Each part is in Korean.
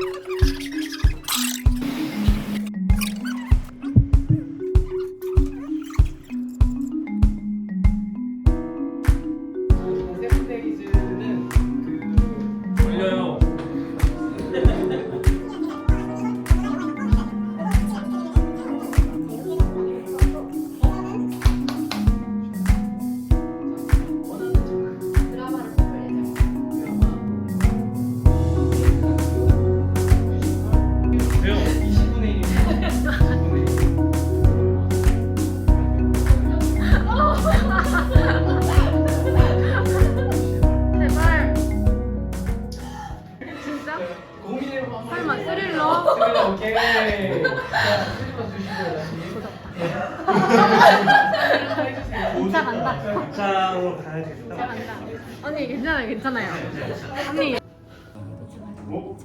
you 오케이. 자, 스릴러 주시고요 다시. 진짜 간다. 장으로 가야 되겠다. 간다. 언니 괜찮아요, 괜찮아요. 언니. 어?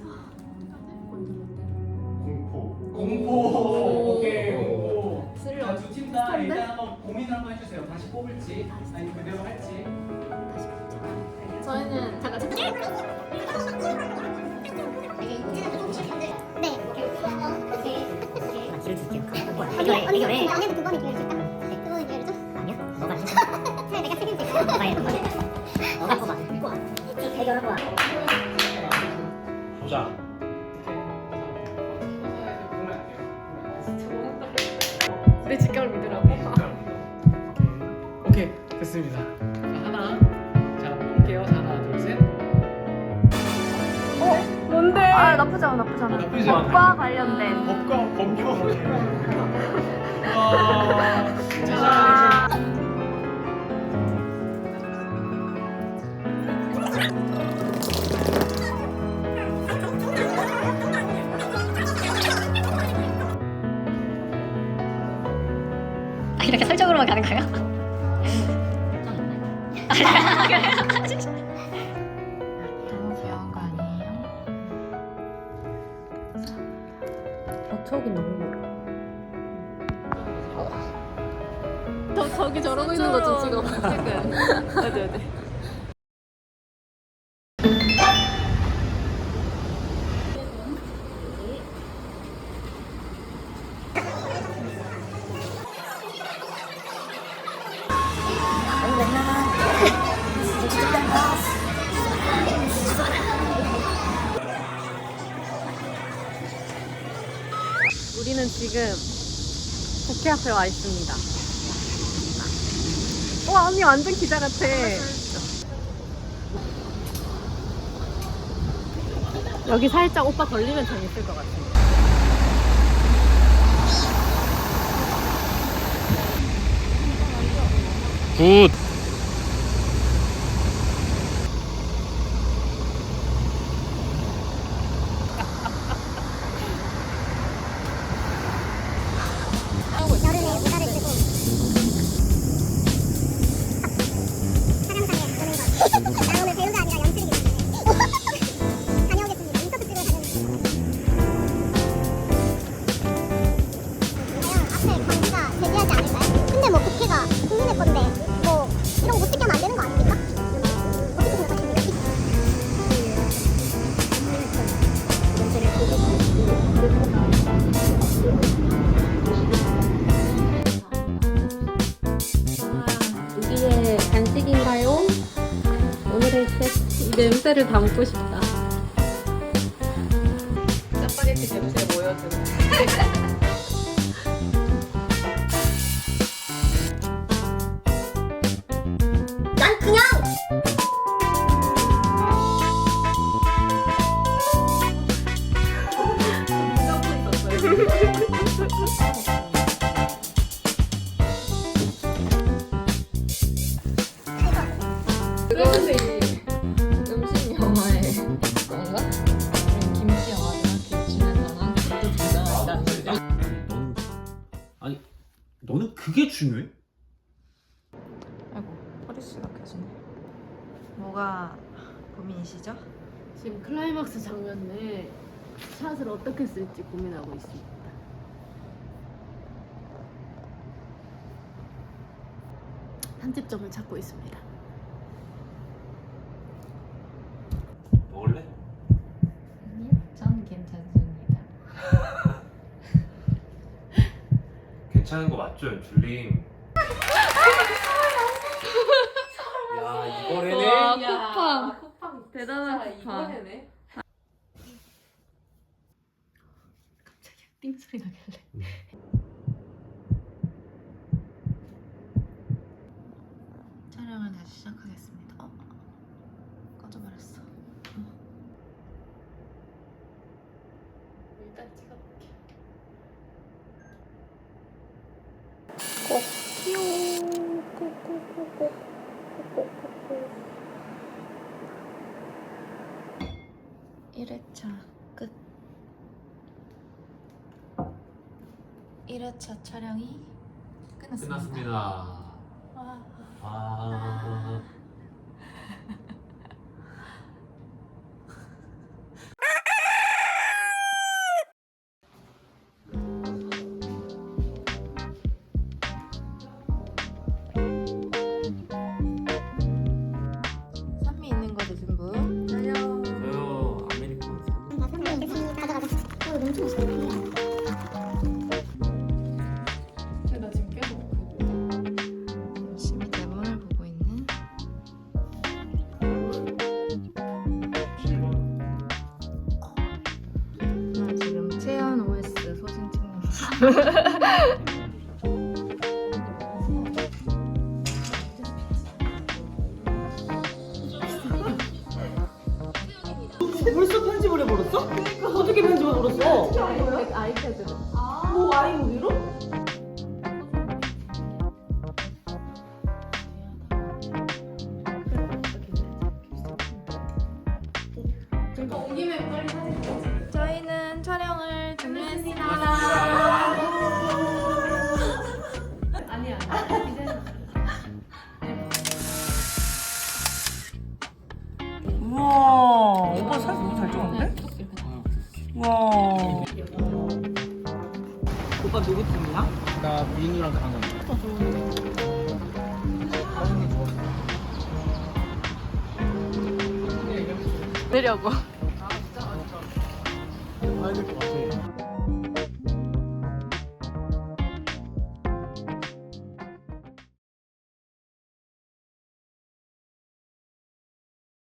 공포. 공포. 오케이 공포. 스릴러. 자, 두 팀 다 일단 한번 고민을 한번 해주세요. 다시 뽑을지 아니 그대로 할지. 저희는 잠깐 뭐야? 아니, 해결해, 아니, 해결해. 언니도 두 번의 기회를 줄까? 두 번의 기회를 줘? 아니야? 너가 해. 차라리 내가 책임질게. 너가 해, 너가 해. 너가 뽑아. 뽑아. 해결할 거야. 보자. 우리 직감을 믿으라고. 오케이 됐습니다. 자, 하나. 자 볼게요. 자, 하나 둘 셋. 뭔데? 아 나쁘지 않아, 나쁘지 않아. 나쁘지 않아. 법과 관련된. 법과 법규. 와. 아. 아, 이렇게 설정으로만 가는 거야? 너무 귀여운 거 아니에요? 저기 너무 저 저기 저러고 있는 거좀 찍어. 지금. 어디 어디. 우리는 지금 국회 앞에 와 있습니다. 와 언니 완전 기자 같아. 여기 살짝 오빠 걸리면 재밌을 것 같아. 굿. 냄새를 담고 싶다. 너는 그게 중요해? 아이고 허리씨가 켜지네. 뭐가 고민이시죠? 지금 클라이막스 장면에 샷을 어떻게 쓸지 고민하고 있습니다. 편집점을 찾고 있습니다. 먹을래? 아니요, 전 괜찮아요. 괜찮은 거 맞죠, 연출님? 야, 이거래네? 와 쿠팡. 대단한 쿠팡. 갑자기 띵 소리 나길래? 촬영을 다시 시작하겠습니다 꼬꼬 꼬꼬꼬꼬 꼬꼬꼬꼬 1회차 끝 1회차 촬영이 끝났습니다. 끝났습니다. 와. 와. 나 선배 가져가자. 어, 너무 맛있다. 근데 나 지금 계속 열심히 대본을 보고 있는 7번. 나 지금 채연 OS 소신 찍는 편집을 해버렸어? 어떻게 편집을 해버렸어? 아이패드로. 뭐 아이무비로? 저희는 촬영을 종료했습니다. 팀이야? 나 민우랑 강원. 내려고. 가야 될것 같아.